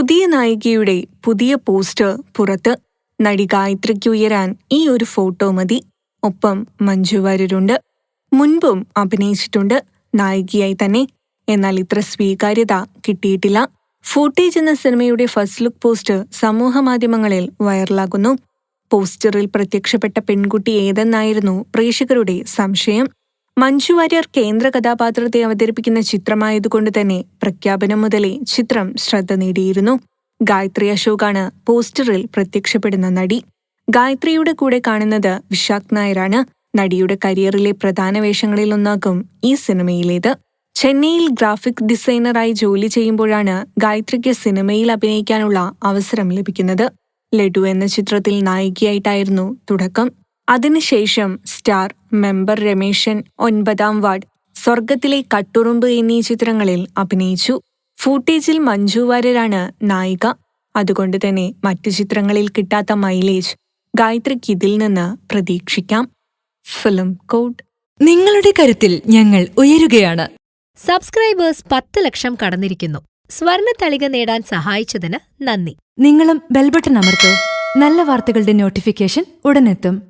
പുതിയ നായികയുടെ പുതിയ പോസ്റ്റർ പുറത്ത് നടി ഗായത്രിക്ക് ഉയരാൻ ഈ ഒരു ഫോട്ടോ മതി. ഒപ്പം മഞ്ജു വാര്യരുണ്ട്. മുൻപും അഭിനയിച്ചിട്ടുണ്ട് നായികയായി തന്നെ. എന്നാൽ ഇത്ര സ്വീകാര്യത കിട്ടിയിട്ടില്ല. ഫൂട്ടേജ് എന്ന സിനിമയുടെ ഫസ്റ്റ് ലുക്ക് പോസ്റ്റർ സമൂഹ മാധ്യമങ്ങളിൽ വൈറലാകുന്നു പോസ്റ്ററിൽ പ്രത്യക്ഷപ്പെട്ട പെൺകുട്ടി ഏതെന്നായിരുന്നു പ്രേക്ഷകരുടെ സംശയം. മഞ്ജു വാര്യർ കേന്ദ്ര കഥാപാത്രത്തെ അവതരിപ്പിക്കുന്ന ചിത്രമായതുകൊണ്ട് തന്നെ പ്രഖ്യാപനം മുതലേ ചിത്രം ശ്രദ്ധ നേടിയിരുന്നു. ഗായത്രി അശോകാണ് പോസ്റ്ററിൽ പ്രത്യക്ഷപ്പെടുന്ന നടി. ഗായത്രിയുടെ കൂടെ കാണുന്നത് വിശാഖ് നായരാണ്. നടിയുടെ കരിയറിലെ പ്രധാന വേഷങ്ങളിലൊന്നാകും ഈ സിനിമയിലേത്. ചെന്നൈയിൽ ഗ്രാഫിക് ഡിസൈനറായി ജോലി ചെയ്യുമ്പോഴാണ് ഗായത്രിക്ക് സിനിമയിൽ അഭിനയിക്കാനുള്ള അവസരം ലഭിക്കുന്നത്. ലഡു എന്ന ചിത്രത്തിൽ നായികയായിട്ടായിരുന്നു തുടക്കം. അതിനുശേഷം സ്റ്റാർ മെമ്പർ രമേശൻ ഒൻപതാം വാർഡ് സ്വർഗത്തിലെ കട്ടുറുമ്പ് എന്നീ ചിത്രങ്ങളിൽ അഭിനയിച്ചു. ഫൂട്ടേജിൽ മഞ്ജു വാര്യരാണ് നായിക. അതുകൊണ്ട് തന്നെ മറ്റു ചിത്രങ്ങളിൽ കിട്ടാത്ത മൈലേജ് ഗായത്രിക്ക് ഇതിൽ നിന്ന് പ്രതീക്ഷിക്കാം. Film code. നിങ്ങളുടെ കരുത്തിൽ ഞങ്ങൾ ഉയരുകയാണ്. സബ്സ്ക്രൈബേഴ്സ് പത്ത് ലക്ഷം കടന്നിരിക്കുന്നു. സ്വർണ തളിക നേടാൻ സഹായിച്ചതിന് നന്ദി. നിങ്ങളും ബെൽബട്ടൺ അമർത്തോ. നല്ല വാർത്തകളുടെ നോട്ടിഫിക്കേഷൻ ഉടനെത്തും.